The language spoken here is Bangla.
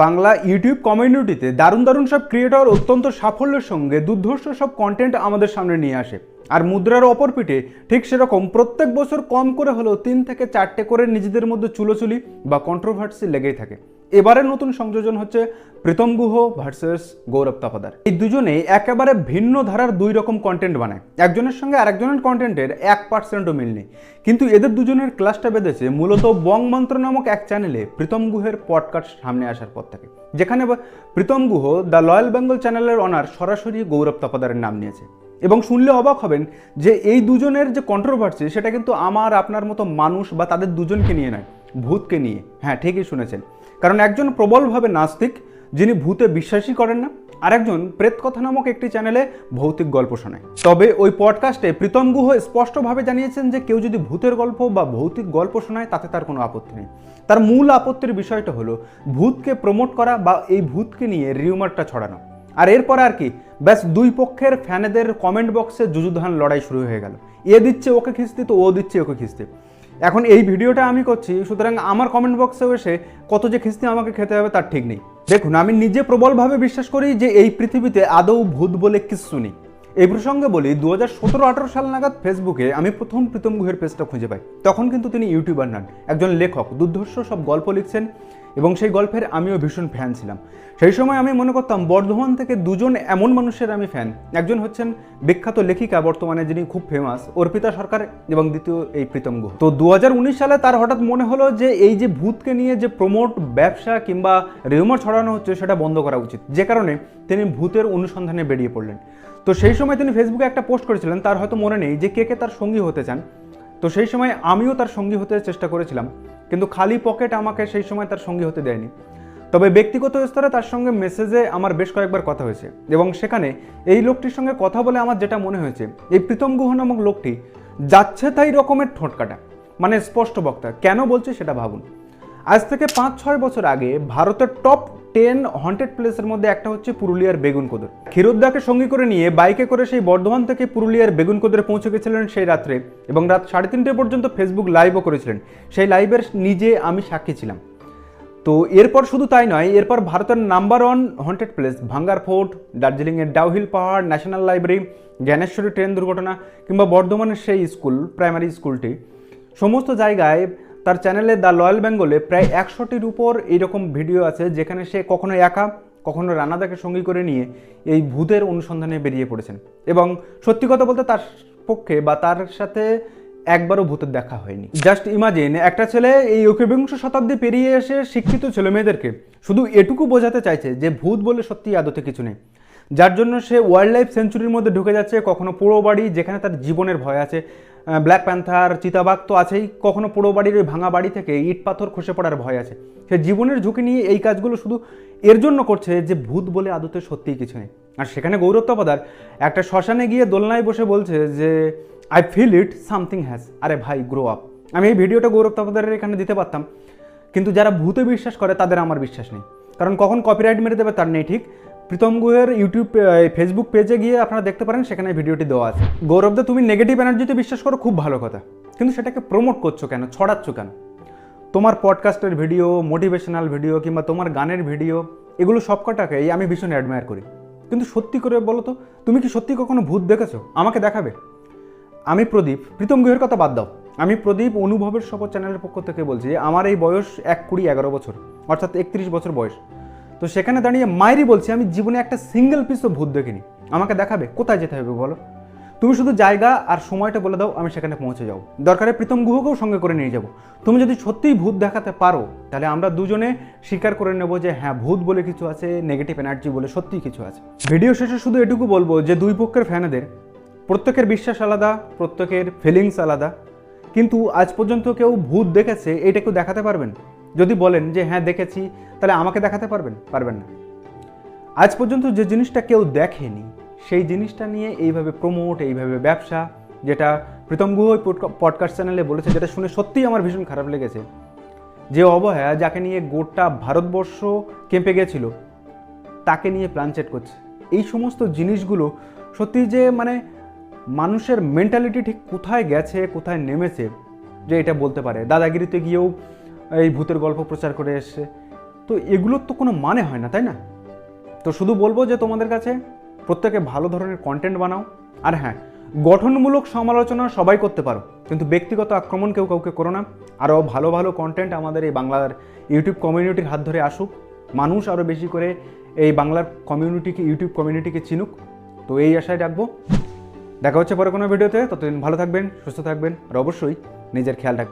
বাংলা ইউটিউব কমিউনিটিতে দারুণ দারুণ সব ক্রিয়েটর অত্যন্ত সাফল্যের সঙ্গে দুর্ধর্ষ সব কন্টেন্ট আমাদের সামনে নিয়ে আসে। আর মুদ্রার অপর পিঠে ঠিক সেরকম প্রত্যেক বছর কম করে হলেও তিন থেকে চারটে করে নিজেদের মধ্যে চুলোচুলি বা কন্ট্রোভার্সি লেগেই থাকে। এবারের নতুন সংযোজন হচ্ছে প্রীতম গুহ ভার্সেস গৌরব তাপাদার। এই দুজনেই একেবারে ভিন্ন ধারার দুই রকম কন্টেন্ট বানায়। একজনের সঙ্গে আরেকজনের কন্টেন্টের এক পার্সেন্টও মিল নেই। কিন্তু এদের দুজনের ক্লাসটা বেঁধেছে মূলত বং মন্ত্র নামক এক চ্যানেলে প্রীতম গুহের পডকাস্ট সামনে আসার পর থেকে। যেখানে প্রীতম গুহ দ্য লয়াল বেঙ্গল চ্যানেলের অনার সরাসরি গৌরব তাপাদারের নাম নিয়েছে। এবং শুনলে অবাক হবেন যে এই দুজনের যে কন্ট্রোভার্সি সেটা কিন্তু আমার, আপনার মতো মানুষ বা তাদের দুজনকে নিয়ে নয়। ভূতকে নিয়ে। হ্যাঁ ঠিকই শুনেছেন। কারণ একজন প্রবলভাবে নাস্তিক, যিনি ভূতে বিশ্বাসই করেন না, আরেকজন প্রেত কথা নামক একটি চ্যানেলে ভৌতিক গল্প শোনায়। তবে ওই পডকাস্টে প্রীতম গুহ স্পষ্টভাবে জানিয়েছেন যে কেউ যদি ভূতের গল্প বা ভৌতিক গল্প শোনায়, তাতে তার কোনো আপত্তি নেই। তার মূল আপত্তির বিষয়টা হলো, ভূতকে প্রমোট করা বা এই ভূতকে নিয়ে রিউমারটা ছড়ানো। আর এরপর আর কি, ব্যাস দুই পক্ষের ফ্যানেদের কমেন্ট বক্সে যুযুধান লড়াই শুরু হয়ে গেল। এ দিচ্ছে ওকে খিস্তি, তো ও দিচ্ছে ওকে খিস্তি। এখন এই ভিডিওটা আমি করছি, সুতরাং আমার কমেন্ট বক্সে এসে কত যে খিস্তি আমাকে খেতে হবে তার ঠিক নেই। দেখুন, আমি নিজে প্রবলভাবে বিশ্বাস করি যে এই পৃথিবীতে আদৌ ভূত বলে কিচ্ছু নেই। এই প্রসঙ্গে বলি দু হাজার সতেরো আঠারো সাল নাগাদ ফেসবুকে আমি প্রথম প্রীতম গুহের পেজটা খুঁজে পাই। তখন কিন্তু তিনি ইউটিউবার নন, একজন লেখক, দুর্ধর্ষ সব গল্প লিখছেন। এবং সেই গল্পের আমিও ভীষণ ফ্যান ছিলাম। সেই সময় আমি মনে করতাম, বর্ধমান থেকে দুজন এমন মানুষের আমি ফ্যান একজন হচ্ছেন বিখ্যাত লেখিকা, বর্তমানে যিনি খুব ফেমাস অর্পিতা সরকার এবং দ্বিতীয় এই প্রীতম গুহ। তো দু হাজার উনিশ সালে তার হঠাৎ মনে হলো যে এই যে ভূতকে নিয়ে যে প্রমোট ব্যবসা কিংবা রিউমার ছড়ানো হচ্ছে, সেটা বন্ধ করা উচিত। যে কারণে তিনি ভূতের অনুসন্ধানে বেরিয়ে পড়লেন। তো সেই সময় তিনি ফেসবুকে একটা পোস্ট করেছিলেন, তার হয়তো মনে নেই যে কে কে তার সঙ্গী হতে চান। তো সেই সময় আমিও তার সঙ্গী হতে চেষ্টা করেছিলাম। কিন্তু খালি পকেট আমাকে সেই সময় তার সঙ্গী হতে দেয়নি। তবে ব্যক্তিগত স্তরে তার সঙ্গে মেসেজে আমার বেশ কয়েকবার কথা হয়েছে এবং সেখানে এই লোকটির সঙ্গে কথা বলে আমার যেটা মনে হয়েছে, এই প্রীতম গুহ নামক লোকটি যাচ্ছে তাই রকমের ঠোঁটকাটা মানে স্পষ্ট বক্তা, কেন বলছে সেটা ভাবুন। আজ থেকে পাঁচ ছয় বছর আগে ভারতের টপ টেন হন্টেড প্লেসের মধ্যে একটা হচ্ছে পুরুলিয়ার বেগুনকোদর ক্ষীরোদ্দাকে সঙ্গী করে নিয়ে বাইকে করে সেই বর্ধমান থেকে পুরুলিয়ার বেগুনকোদরে পৌঁছে গেছিলেন সেই রাত্রে এবং রাত সাড়ে তিনটে পর্যন্ত ফেসবুক লাইভও করেছিলেন। সেই লাইভের নিজে আমি সাক্ষী ছিলাম। তো এরপর শুধু তাই নয়, এরপর ভারতের number one haunted place Bhangarh fort, দার্জিলিংয়ের ডাউহিল পাহাড় ন্যাশনাল লাইব্রেরি জ্ঞানেশ্বরী ট্রেন দুর্ঘটনা কিংবা বর্ধমানের সেই স্কুল প্রাইমারি স্কুলটি সমস্ত জায়গায় তার চ্যানেলে দ্য লয়াল বেঙ্গলে প্রায় একশোটির উপর এইরকম ভিডিও আছে, যেখানে সে কখনো একা, কখনো রানাদাকে সঙ্গী করে নিয়ে এই ভূতের অনুসন্ধানে বেরিয়ে পড়েছেন। এবং সত্যি কথা বলতে তার পক্ষে বা তার সাথে একবারও ভূতের দেখা হয়নি। জাস্ট ইমাজিন একটা ছেলে এই একবিংশ শতাব্দী পেরিয়ে এসে শিক্ষিত ছেলে মেয়েদেরকে শুধু এটুকু বোঝাতে চাইছে যে ভূত বলে সত্যি আদতে কিছু নেই। যার জন্য সে ওয়াইল্ড লাইফ সেঞ্চুরির মধ্যে ঢুকে যাচ্ছে, কখনো পুরো বাড়ি যেখানে তার জীবনের ভয় আছে ব্ল্যাক প্যান্থার চিতাবাঘ তো আছেই। কখনো পুরো বাড়ির ওই ভাঙা বাড়ি থেকে ইট পাথর খসে পড়ার ভয় আছে। সে জীবনের ঝুঁকি নিয়ে এই কাজগুলো শুধু এর জন্য করছে যে ভূত বলে আদতে সত্যিই কিছু নেই। আর সেখানে গৌরব একটা শ্মশানে গিয়ে দোলনায় বসে বলছে যে I feel it something has আরে ভাই গ্রো আপ আমি এই ভিডিওটা গৌরব তপাদারের এখানে দিতে পারতাম। কিন্তু যারা ভূতে বিশ্বাস করে, তাদের আমার বিশ্বাস নেই। কারণ কখন কপিরাইট মেরে দেবে তার নেই, ঠিক? প্রীতম গুহের ইউটিউব ফেসবুক পেজে গিয়ে আপনারা দেখতে পারেন, সেখানে ভিডিওটি দেওয়া আছে। গৌরব গৌরবদা তুমি নেগেটিভ এনার্জিতে বিশ্বাস করো, খুব ভালো কথা। কিন্তু সেটাকে প্রমোট করছ কেন? ছড়াচ্ছ কেন? তোমার পডকাস্টের ভিডিও মোটিভেশনাল ভিডিও কিংবা তোমার গানের ভিডিও এগুলো সবকটাকেই আমি ভীষণ অ্যাডমায়ার করি। কিন্তু সত্যি করে বলো তো, তুমি কি সত্যি কখনো ভূত দেখেছ? আমাকে দেখাবে। আমি প্রদীপ, প্রীতম গুহের কথা বাদ দাও। আমি প্রদীপ অনুভবের শপথ চ্যানেলের পক্ষ থেকে বলছি আমার এই বয়স এক কুড়ি এগারো বছর, অর্থাৎ একত্রিশ বছর বয়স। তো সেখানে দাঁড়িয়ে মায়েরই বলছি, আমি জীবনে একটা সিঙ্গেল পিসও ভূত দেখিনি। আমাকে দেখাবে, কোথায় যেতে হবে বলো? তুমি শুধু জায়গা আর সময়টা বলে দাও, আমি সেখানে পৌঁছে যাব। দরকারে প্রীতম গুহকেও সঙ্গে করে নিয়ে যাব। তুমি যদি সত্যিই ভূত দেখাতে পারো, তাহলে আমরা দুজনে স্বীকার করে নেব যে হ্যাঁ ভূত বলে কিছু আছে নেগেটিভ এনার্জি বলে সত্যিই কিছু আছে। ভিডিও শেষে শুধু এটুকু বলব যে, দুই পক্ষের ফ্যানেদের, প্রত্যেকের বিশ্বাস আলাদা, প্রত্যেকের ফিলিংস আলাদা। কিন্তু আজ পর্যন্ত কেউ ভূত দেখেছে, এটা কেউ দেখাতে পারবেন? যদি বলেন যে হ্যাঁ দেখেছি, তাহলে আমাকে দেখাতে পারবেন? পারবেন না। আজ পর্যন্ত যে জিনিসটা কেউ দেখেনি, সেই জিনিসটা নিয়ে এইভাবে প্রমোট এইভাবে ব্যবসা, যেটা প্রীতম গুহ পডকাস্ট চ্যানেলে বলেছে, যেটা শুনে সত্যিই আমার ভীষণ খারাপ লেগেছে। যে অবহেয়া যাকে নিয়ে গোটা ভারতবর্ষ কেঁপে গেছিল, তাকে নিয়ে প্ল্যানচেট করছে। এই সমস্ত জিনিসগুলো সত্যি যে মানে মানুষের মেন্টালিটি ঠিক কোথায় গেছে, কোথায় নেমেছে, যে এটা বলতে পারে। দাদাগিরিতে গিয়েও এই ভূতের গল্প প্রচার করে এসছে। তো এগুলোর তো কোনো মানে হয় না, তাই না? তো শুধু বলব যে তোমাদের কাছে প্রত্যেকে ভালো ধরনের কন্টেন্ট বানাও। আর হ্যাঁ গঠনমূলক সমালোচনা সবাই করতে পারো, কিন্তু ব্যক্তিগত আক্রমণ কেউ কাউকে করো না। আরও ভালো ভালো কন্টেন্ট আমাদের এই বাংলার ইউটিউব কমিউনিটির হাত ধরে আসুক। মানুষ আরও বেশি করে এই বাংলার কমিউনিটিকে ইউটিউব কমিউনিটিকে চিনুক। তো এই আশায় রাখব। দেখা হচ্ছে পরে কোনো ভিডিওতে। ততদিন ভালো থাকবেন, সুস্থ থাকবেন, আর অবশ্যই নিজের খেয়াল রাখবেন।